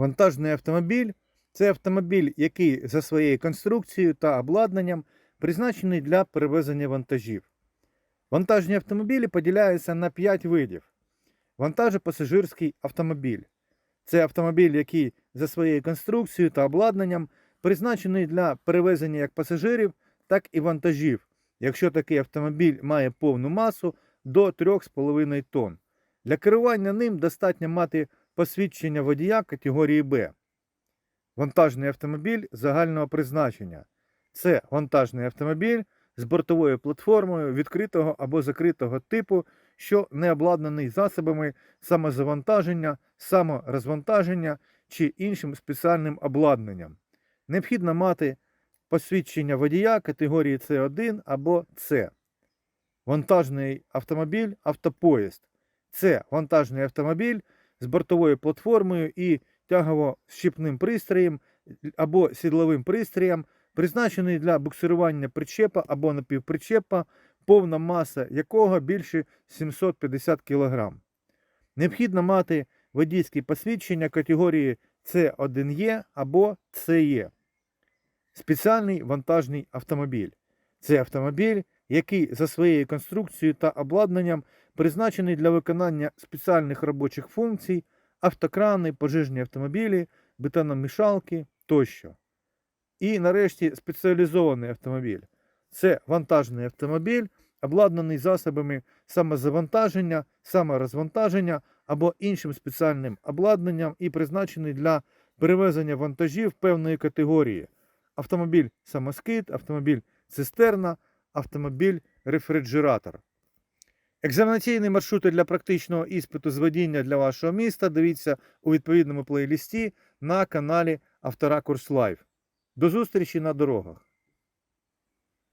Вантажний автомобіль це автомобіль, який за своєю конструкцією та обладнанням призначений для перевезення вантажів. Вантажні автомобілі поділяються на 5 видів. Вантажопасажирський автомобіль це автомобіль, який за своєю конструкцією та обладнанням призначений для перевезення як пасажирів, так і вантажів, якщо такий автомобіль має повну масу до 3,5 тонн. Для керування ним достатньо мати посвідчення водія категорії Б. Вантажний автомобіль загального призначення. Це вантажний автомобіль з бортовою платформою відкритого або закритого типу, що не обладнаний засобами самозавантаження, саморозвантаження чи іншим спеціальним обладнанням. Необхідно мати посвідчення водія категорії С1 або С. Вантажний автомобіль автопоїзд. Це вантажний автомобіль з бортовою платформою і тягово-щіпним пристроєм або сідловим пристроєм, призначений для буксирування причепа або напівпричепа, повна маса якого більше 750 кг. Необхідно мати водійське посвідчення категорії С1Е або СЕ. Спеціальний вантажний автомобіль. Це автомобіль, який за своєю конструкцією та обладнанням призначений для виконання спеціальних робочих функцій, автокрани, пожежні автомобілі, бетономішалки тощо. І нарешті спеціалізований автомобіль. Це вантажний автомобіль, обладнаний засобами самозавантаження, саморозвантаження або іншим спеціальним обладнанням і призначений для перевезення вантажів певної категорії. Автомобіль самоскид, автомобіль цистерна, автомобіль рефрижератор. Екзаменаційні маршрути для практичного іспиту з водіння для вашого міста дивіться у відповідному плейлісті на каналі Авторакурс Лайв. До зустрічі на дорогах!